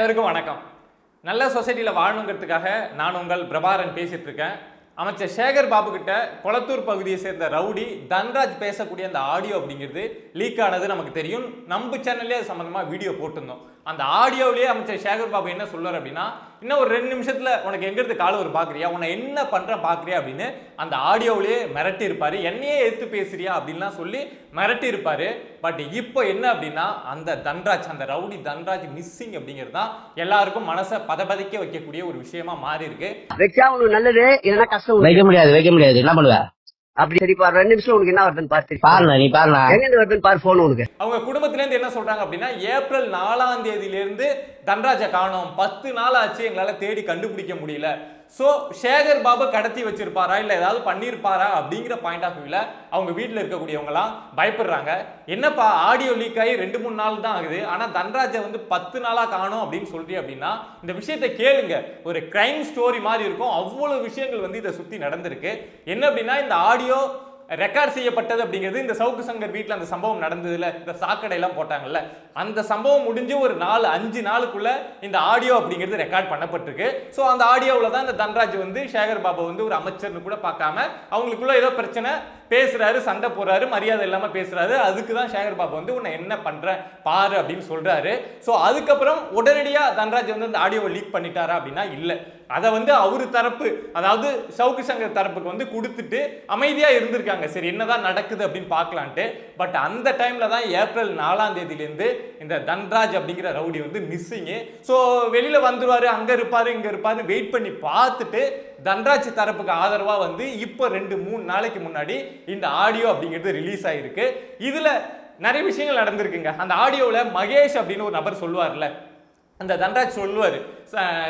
அனைவருக்கும் வணக்கம். நல்ல சொசைட்டியில் வாழணுங்கிறதுக்காக நான் உங்கள் பிரபாரன் பேசிகிட்டு இருக்கேன் அமைச்சர் சேகர் பாபு கிட்ட கொளத்தூர் பகுதியை சேர்ந்த ரவுடி தன்ராஜ் பேசக்கூடிய அந்த ஆடியோ அப்படிங்கிறது லீக் ஆனது நமக்கு தெரியும். நம்ம சேனல்லே அது சம்மந்தமாக வீடியோ போட்டிருந்தோம். அந்த ஆடியோவிலேயே அமைச்சர் சேகர் பாபு என்ன சொல்றாரு அப்படின்னா இன்னும் ஒரு ரெண்டு நிமிஷத்துல உனக்கு எங்கிருந்து கால ஒரு பாக்குறியா? உன்னை என்ன பண்ற பாக்குறியா? அப்படின்னு அந்த ஆடியோவிலேயே மிரட்டி இருப்பாரு என்னையே எடுத்து பேசுறியா? அப்படின்லாம் சொல்லி மிரட்டி இருப்பாரு பட் இப்போ என்ன அப்படின்னா அந்த தன்ராஜ் அந்த ரவுடி தன்ராஜ் மிஸ்ஸிங் அப்படிங்கிறது தான் எல்லாருக்கும் மனசை பதபதைக்க வைக்கக்கூடிய ஒரு விஷயமா மாறி இருக்கு வச்சா உனக்கு நல்லது இல்லைன்னா கஷ்டம். வைக்க முடியாது வைக்க முடியாது. என்ன பண்ணுவ? அப்படி சரிப்பா ரெண்டு நிமிஷம் உனக்கு என்ன வருதுன்னு பார்த்து பாருண்ணா நீ பாருண்ணா. எங்க இருந்து வருதுன்னு பாரு போன் உனக்கு. அவங்க குடும்பத்துல இருந்து என்ன சொல்றாங்க அப்படின்னா ஏப்ரல் நாலாம் தேதியில இருந்து தன்ராஜை காணோம். பத்து நாள் ஆச்சு எங்களால தேடி கண்டுபிடிக்க முடியல. ஸோ சேகர் பாபு கடத்தி வச்சிருப்பாரா? இல்லை ஏதாவது பண்ணியிருப்பாரா அப்படிங்கிற பாயிண்ட் ஆஃப் வியூவில் அவங்க வீட்டில் இருக்கக்கூடியவங்களாம் பயப்படுறாங்க. என்னப்பா ஆடியோ லீக் ஆகி ரெண்டு மூணு நாள் தான் ஆகுது. ஆனால் தன்ராஜை வந்து பத்து நாளாக காணும் அப்படின்னு சொல்கிறீ அப்படின்னா இந்த விஷயத்தை கேளுங்க. ஒரு கிரைம் ஸ்டோரி மாதிரி இருக்கும். அவ்வளோ விஷயங்கள் வந்து இதை சுற்றி நடந்திருக்கு. என்ன அப்படின்னா இந்த ஆடியோ ரெக்கார்ட் செய்யப்பட்டது அப்படிங்கிறது இந்த சவுக்கு சங்கர் வீட்டில் அந்த சம்பவம் நடந்ததுல இந்த சாக்கடையெல்லாம் போட்டாங்கல்ல அந்த சம்பவம் முடிஞ்சு ஒரு நாலு அஞ்சு நாளுக்குள்ள இந்த ஆடியோ அப்படிங்கிறது ரெக்கார்ட் பண்ணப்பட்டிருக்கு. ஸோ அந்த ஆடியோவில் தான் இந்த தன்ராஜ் வந்து சேகர் பாபா வந்து ஒரு அமைச்சர்னு கூட பார்க்காம அவங்களுக்குள்ள ஏதோ பிரச்சனை பேசுறாரு சண்டை போறாரு மரியாதை இல்லாமல் பேசுறாரு அதுக்கு தான் சேகர் பாபு வந்து உன்னை என்ன பண்ற பாரு அப்படின்னு சொல்றாரு. ஸோ அதுக்கப்புறம் உடனடியாக தன்ராஜ் வந்து அந்த ஆடியோவை லீக் பண்ணிட்டாரா அப்படின்னா இல்லை. அதை வந்து அவர் தரப்பு அதாவது சவுக்கு சங்கர் தரப்புக்கு வந்து கொடுத்துட்டு அமைதியாக இருந்திருக்காங்க. சரி என்னதான் நடக்குது அப்படின்னு பார்க்கலான்ட்டு. பட் அந்த டைமில் தான் ஏப்ரல் நாலாம் தேதியிலேருந்து இந்த தன்ராஜ் அப்படிங்கிற ரவுடி வந்து மிஸ்ஸிங்கு ஸோ வெளியில் வந்துருவார் அங்கே இருப்பார் இங்கே இருப்பார் வெயிட் பண்ணி பார்த்துட்டு தன்ராஜ் தரப்புக்கு ஆதரவாக வந்து இப்போ ரெண்டு மூணு நாளைக்கு முன்னாடி இந்த ஆடியோ அப்படிங்கிறது ரிலீஸ் ஆகிருக்கு இதில் நிறைய விஷயங்கள் நடந்திருக்குங்க. அந்த ஆடியோவில் மகேஷ் அப்படின்னு ஒரு நபர் சொல்லுவார்ல அந்த தன்ராஜ் சொல்லுவாரு.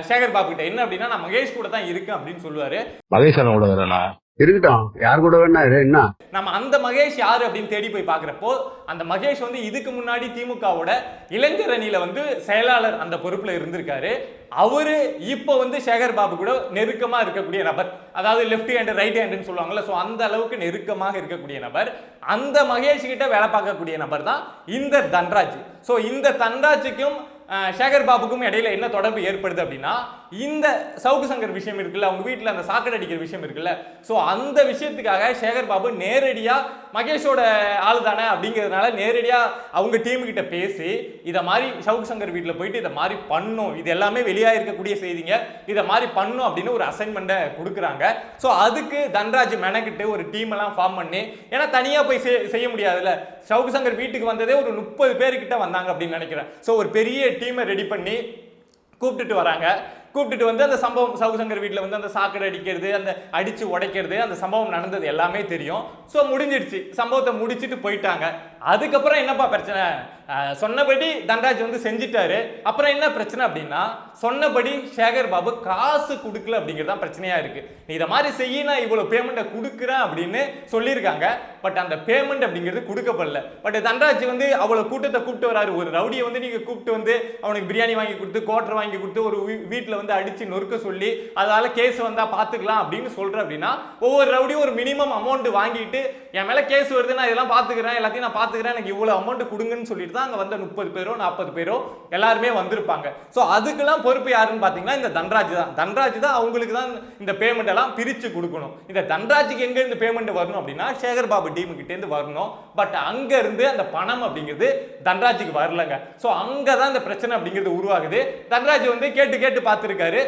சேகர் பாபு கிட்ட என்ன அப்படின்னா நான் மகேஷ் கூட தான் இருக்கேன் அப்படின்னு சொல்லுவாரு. மகேசன் கூட வரேண்ணா இருக்கட்டும். யார் கூட வேணா என்ன? நம்ம அந்த மகேஷ் யாரு அப்படின்னு தேடி போய் பார்க்குறப்போ அந்த மகேஷ் வந்து இதுக்கு முன்னாடி திமுகவோட இளைஞர் அணியில வந்து செயலாளர் அந்த பொறுப்புல இருந்திருக்காரு. அவரு இப்போ வந்து சேகர் பாபு கூட நெருக்கமா இருக்கக்கூடிய நபர். அதாவது லெஃப்ட் ஹேண்ட் ரைட் ஹேண்டுன்னு சொல்லுவாங்கல்ல ஸோ அந்த அளவுக்கு நெருக்கமாக இருக்கக்கூடிய நபர். அந்த மகேஷ் கிட்ட வேலை பார்க்கக்கூடிய நபர் தான் இந்த தன்ராஜ். ஸோ இந்த தன்ராஜுக்கும் சேகர் பாபுக்கும் இடையில என்ன தொடர்பு ஏற்படுது அப்படின்னா இந்த சவுக்கு சங்கர் விஷயம் இருக்குல்ல அவங்க வீட்டில் அந்த சாக்கடை அடிக்கிற விஷயம் இருக்குல்ல ஸோ அந்த விஷயத்துக்காக சேகர் பாபு நேரடியாக மகேஷோட ஆள் தானே அப்படிங்கிறதுனால நேரடியாக அவங்க டீமுக்கிட்ட பேசி இதை மாதிரி சவுக்கு சங்கர் வீட்டில் போயிட்டு இதை மாதிரி பண்ணும் இது எல்லாமே வெளியாக இருக்கக்கூடிய செய்திங்க இதை மாதிரி பண்ணும் அப்படின்னு ஒரு அசைன்மெண்ட்டை கொடுக்குறாங்க. ஸோ அதுக்கு தன்ராஜ் மெனக்கிட்டு ஒரு டீம் எல்லாம் ஃபார்ம் பண்ணி ஏன்னா தனியாக போய் செய்ய முடியாதுல்ல. சவுக்கு சங்கர் வீட்டுக்கு வந்ததே ஒரு முப்பது பேர்கிட்ட வந்தாங்க அப்படின்னு நினைக்கிறேன். ஸோ ஒரு பெரிய டீமை ரெடி பண்ணி கூப்பிட்டுட்டு வராங்க. கூப்பிட்டுட்டு வந்து அந்த சம்பவம் சவுசங்கர் வீட்டில் வந்து அந்த சாக்கடை அடிக்கிறது அந்த அடித்து உடைக்கிறது அந்த சம்பவம் நடந்தது எல்லாமே தெரியும். ஸோ முடிஞ்சிடுச்சு. சம்பவத்தை முடிச்சுட்டு போயிட்டாங்க. அதுக்கப்புறம் என்னப்பா பிரச்சனை? சொன்னபடி தன்ராஜ் வந்து செஞ்சுட்டாரு. அப்புறம் என்ன பிரச்சனை அப்படின்னா சொன்னபடி சேகர் பாபு காசு கொடுக்கல அப்படிங்கிறது தான் பிரச்சனையா இருக்கு. நீ இதை மாதிரி செய்ய நான் இவ்வளோ பேமெண்ட்டை கொடுக்குறேன் அப்படின்னு சொல்லியிருக்காங்க. பட் அந்த பேமெண்ட் அப்படிங்கிறது கொடுக்கப்படல. பட் தன்ராஜ் வந்து அவ்வளோ கூட்டத்தை கூப்பிட்டு வராரு. ஒரு ரவுடியை வந்து நீங்கள் கூப்பிட்டு வந்து அவனுக்கு பிரியாணி வாங்கி கொடுத்து கோட்டர் வாங்கி கொடுத்து ஒரு வீட்டில் வந்து அடிச்சு நொறுக்க சொல்லி அதால கேஸ் வந்தா பார்த்துக்கலாம் அப்படின்னு சொல்ற அப்படின்னா ஒவ்வொரு ரவுடியும் ஒரு மினிமம் அமௌண்ட் வாங்கிட்டு என் மேல கேஸ் வருது நான் இதெல்லாம் பார்த்துக்கிறேன் எல்லாத்தையும் நான் பார்த்துக்கிறேன் எனக்கு இவ்வளோ அமௌண்ட் கொடுங்கன்னு சொல்லிட்டு தான் அங்கே வந்த முப்பது பேரோ நாற்பது பேரோ எல்லாருமே வந்திருப்பாங்க. ஸோ அதுக்கெல்லாம் பொறுப்பு யாருன்னு பார்த்தீங்கன்னா இந்த தன்ராஜ் தான். தன்ராஜ் தான் அவங்களுக்கு தான் இந்த பேமெண்ட் எல்லாம் பிரித்து கொடுக்கணும். இந்த தன்ராஜுக்கு எங்கே இந்த பேமெண்ட் வரணும் அப்படின்னா சேகர் பாபு டீமுக்கிட்டேருந்து வரணும். பட் அங்கேருந்து அந்த பணம் அப்படிங்கிறது தன்ராஜுக்கு வரலங்க. ஸோ அங்கே தான் இந்த பிரச்சனை அப்படிங்கிறது உருவாகுது. தன்ராஜ் வந்து கேட்டு கேட்டு பார்த்துருக்காரு.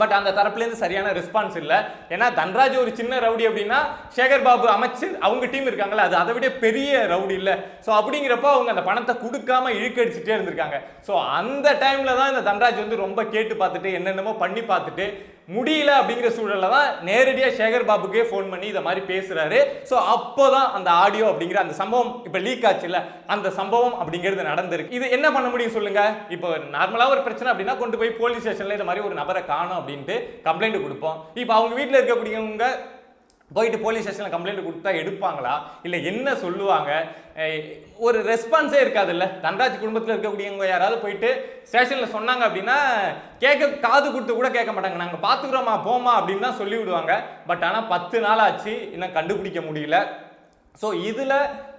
பட் அந்த தரப்புலேருந்து சரியான ரெஸ்பான்ஸ் இல்லை. ஏன்னா தன்ராஜ் ஒரு சின்ன ரவுடி அப்படின்னா சேகர் பாபு அமைச்சர் அவங்க டீம் இருக்காங்களா அது அதை விட பெரிய ரவுடி இல்லை. ஸோ அப்படிங்கிறப்போ அவங்க அந்த பணத்தை கொடுக்காம இழுக்கடிச்சிட்டே இருந்திருக்காங்க. ஸோ அந்த டைமில் தான் இந்த தன்ராஜ் வந்து ரொம்ப கேட்டு பார்த்துட்டு என்னென்னமோ பண்ணி பார்த்துட்டு முடியல அப்படிங்கிற சூழல்ல தான் நேரடியாக சேகர் பாபுக்கே ஃபோன் பண்ணி இதை மாதிரி பேசுகிறாரு ஸோ அப்போ தான் அந்த ஆடியோ அப்படிங்கிற அந்த சம்பவம் இப்போ லீக் ஆச்சுல்ல அந்த சம்பவம் அப்படிங்கிறது நடந்திருக்கு. இது என்ன பண்ண முடியும் சொல்லுங்கள் இப்போ நார்மலாக ஒரு பிரச்சனை அப்படின்னா கொண்டு போய் போலீஸ் ஸ்டேஷனில் இந்த மாதிரி ஒரு நபரை காணும் அப்படின்ட்டு கம்ப்ளைண்ட் கொடுப்போம். இப்போ அவங்க வீட்டில் இருக்கக்கூடியவங்க போயிட்டு போலீஸ் ஸ்டேஷனில் கம்ப்ளைண்ட் கொடுத்தா எடுப்பாங்களா? இல்லை என்ன சொல்லுவாங்க? ஒரு ரெஸ்பான்ஸே இருக்காதுல்ல? தன்ராஜ் குடும்பத்தில் இருக்கக்கூடியவங்க யாராவது போயிட்டு ஸ்டேஷனில் சொன்னாங்க அப்படின்னா கேட்க காது கொடுத்து கூட கேட்க மாட்டாங்க. நாங்கள் பார்த்துக்குறோமா போமா அப்படின்னு தான் சொல்லி விடுவாங்க. பட் ஆனால் பத்து நாள் ஆச்சு இன்னும் கண்டுபிடிக்க முடியல. ஸோ இதில்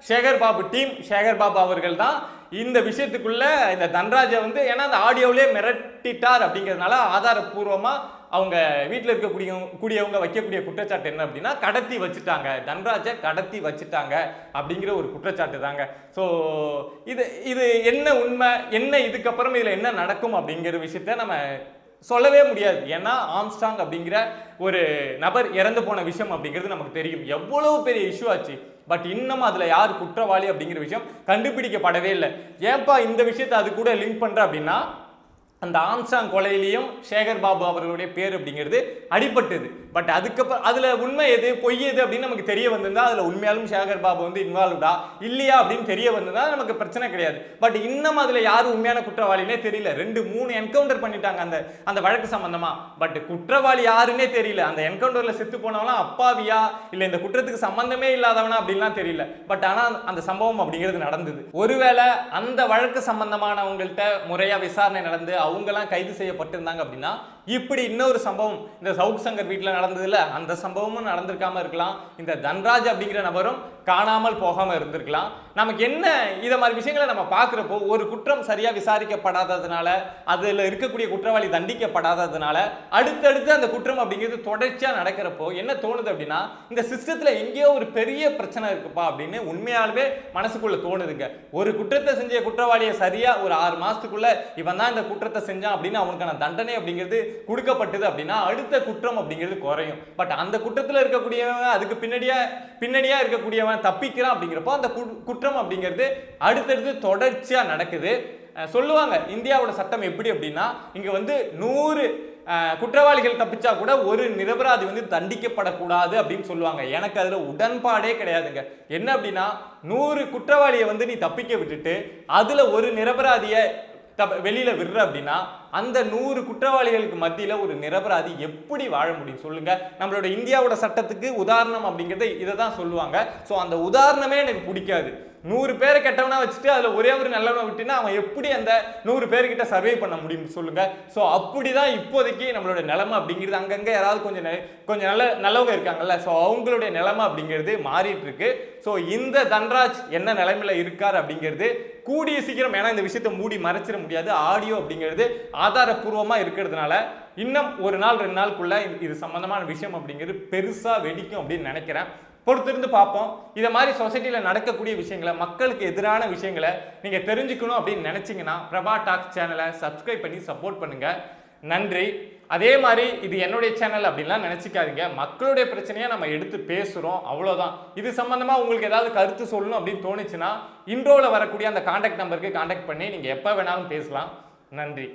சேகர் பாபு டீம் சேகர் பாபு அவர்கள் தான் இந்த விஷயத்துக்குள்ள இந்த தன்ராஜை வந்து ஏன்னா அந்த ஆடியோவிலே மிரட்டிட்டார் அப்படிங்கிறதுனால ஆதாரப்பூர்வமாக அவங்க வீட்டில் இருக்கக்கூடிய கூடியவங்க வைக்கக்கூடிய குற்றச்சாட்டு என்ன அப்படின்னா கடத்தி வச்சுட்டாங்க. தன்ராஜை கடத்தி வச்சுட்டாங்க அப்படிங்கிற ஒரு குற்றச்சாட்டு தாங்க. ஸோ இது இது என்ன உண்மை என்ன இதுக்கப்புறம் இதில் என்ன நடக்கும் அப்படிங்கிற விஷயத்த நம்ம சொல்லவே முடியாது. ஏன்னா ஆம்ஸ்டாங் அப்படிங்கிற ஒரு நபர் இறந்து போன விஷயம் அப்படிங்கிறது நமக்கு தெரியும். எவ்வளோ பெரிய இஷ்யூ ஆச்சு. பட் இன்னமும் அதில் யார் குற்றவாளி அப்படிங்கிற விஷயம் கண்டுபிடிக்கப்படவே இல்லை. ஏன்ப்பா இந்த விஷயத்தை அது கூட லிங்க் பண்ணுற அப்படின்னா அந்த ஆம்சாங் கொலையிலையும் சேகர் பாபு அவர்களுடைய பேர் அப்படிங்கிறது அடிபட்டது. பட் அதுக்கப்புறம் அதில் உண்மை எது பொய் எது அப்படின்னு நமக்கு தெரிய வந்திருந்தா அதில் உண்மையாலும் சேகர் பாபு வந்து இன்வால்வ்டா இல்லையா அப்படின்னு தெரிய வந்திருந்தா நமக்கு பிரச்சனை கிடையாது. பட் இன்னும் அதில் யார் உண்மையான குற்றவாளினே தெரியல. ரெண்டு மூணு என்கவுண்டர் பண்ணிட்டாங்க அந்த அந்த வழக்கு சம்பந்தமா. பட் குற்றவாளி யாருன்னே தெரியல. அந்த என்கவுண்டரில் செத்து போனவனா அப்பாவியா? இல்லை இந்த குற்றத்துக்கு சம்பந்தமே இல்லாதவனா அப்படின்லாம் தெரியல. பட் ஆனால் அந்த சம்பவம் அப்படிங்கிறது நடந்தது. ஒருவேளை அந்த வழக்கு சம்பந்தமானவங்கள்ட்ட முறையாக விசாரணை நடந்து அவங்கெல்லாம் கைது செய்யப்பட்டிருந்தாங்க அப்படின்னா இப்படி இன்னொரு சம்பவம் இந்த சவுக் சங்கர் வீட்டில் நடந்ததுல அந்த சம்பவமும் நடந்திருக்காம இருக்கலாம். இந்த தன்ராஜ் அப்படிங்கிற நபரும் காணாமல் போகாம இருந்திருக்கலாம். நமக்கு என்ன இதை மாதிரி விஷயங்களை நம்ம பார்க்குறப்போ ஒரு குற்றம் சரியாக விசாரிக்கப்படாததுனால அதில் இருக்கக்கூடிய குற்றவாளி தண்டிக்கப்படாததுனால அடுத்தடுத்து அந்த குற்றம் அப்படிங்கிறது தொடர்ச்சியாக நடக்கிறப்போ என்ன தோணுது அப்படின்னா இந்த சிஸ்டத்தில் எங்கேயோ ஒரு பெரிய பிரச்சனை இருக்குப்பா அப்படின்னு உண்மையாலுமே மனசுக்குள்ளே தோணுதுங்க. ஒரு குற்றத்தை செஞ்ச குற்றவாளியை சரியாக ஒரு ஆறு மாதத்துக்குள்ளே இவன் தான் இந்த குற்றத்தை செஞ்சான் அப்படின்னு அவனுக்கான தண்டனை அப்படிங்கிறது கொடுக்கப்பட்டது அப்படின்னா அடுத்த குற்றம் அப்படிங்கிறது குறையும். பட் அந்த குற்றத்தில் இருக்கக்கூடியவன் அதுக்கு பின்னாடியாக பின்னணியாக இருக்கக்கூடியவன் தப்பிக்கிறான் அப்படிங்கிறப்போ அந்த குற்றம் அப்படிங்கிறது அடுத்தடுத்து தொடர்ச்சியாக நடக்குது. சொல்லுவாங்க இந்தியாவோட சட்டம் எப்படி அப்படின்னா இங்கே வந்து நூறு குற்றவாளிகள் தப்பிச்சா கூட ஒரு நிரபராதி வந்து தண்டிக்கப்படக்கூடாது அப்படின்னு சொல்லுவாங்க. எனக்கு அதில் உடன்பாடே கிடையாதுங்க. என்ன அப்படின்னா நூறு குற்றவாளியை வந்து நீ தப்பிக்க விட்டுட்டு அதில் ஒரு நிரபராதியை வெளியில் விடுற அப்படின்னா அந்த நூறு குற்றவாளிகளுக்கு மத்தியில் ஒரு நிரபராதி எப்படி வாழ முடியும் சொல்லுங்க. நம்மளோட இந்தியாவோட சட்டத்துக்கு உதாரணம் அப்படிங்கிறத இதை தான் சொல்லுவாங்க. ஸோ அந்த உதாரணமே எனக்கு பிடிக்காது. நூறு பேரை கெட்டவனா வச்சுட்டு அதில் ஒரே ஒரு நல்லவனை விட்டுனா அவன் எப்படி அந்த நூறு பேர்கிட்ட சர்வே பண்ண முடியும் சொல்லுங்க. ஸோ அப்படி தான் இப்போதைக்கு நம்மளோட நிலமை அப்படிங்கிறது. அங்கங்கே யாராவது கொஞ்சம் நெ- கொஞ்சம் நல்ல நல்லவங்க இருக்காங்கல்ல. ஸோ அவங்களுடைய நிலமை அப்படிங்கிறது மாறிட்டு இருக்கு ஸோ இந்த தன்ராஜ் என்ன நிலைமையில இருக்கார் அப்படிங்கிறது கூடிய சீக்கிரம் ஏன்னா இந்த விஷயத்தை மூடி மறைச்சிட முடியாது. ஆடியோ அப்படிங்கிறது ஆதாரப்பூர்வமாக இருக்கிறதுனால இன்னும் ஒரு நாள் ரெண்டு நாளுக்குள்ள இது- சம்மந்தமான விஷயம் அப்படிங்கிறது பெருசாக வெடிக்கும் அப்படின்னு நினைக்கிறேன். பொறுத்திருந்து பார்ப்போம். இதை மாதிரி சொசைட்டியில் நடக்கக்கூடிய விஷயங்களை மக்களுக்கு எதிரான விஷயங்களை நீங்கள் தெரிஞ்சுக்கணும் அப்படின்னு நினச்சிங்கன்னா பிரபா டாக் சேனலை சப்ஸ்கிரைப் பண்ணி சப்போர்ட் பண்ணுங்கள் நன்றி. அதே மாதிரி இது என்னுடைய சேனல் அப்படின்லாம் நினச்சிக்காதீங்க. மக்களுடைய பிரச்சனையை நம்ம எடுத்து பேசுகிறோம் அவ்வளோதான் இது சம்மந்தமாக உங்களுக்கு ஏதாவது கருத்து சொல்லணும் அப்படின்னு தோணுச்சுன்னா இன்ட்ரோவில் வரக்கூடிய அந்த காண்டாக்ட் நம்பருக்கு காண்டாக்ட் பண்ணி நீங்கள் எப்போ வேணாலும் பேசலாம். நன்றி.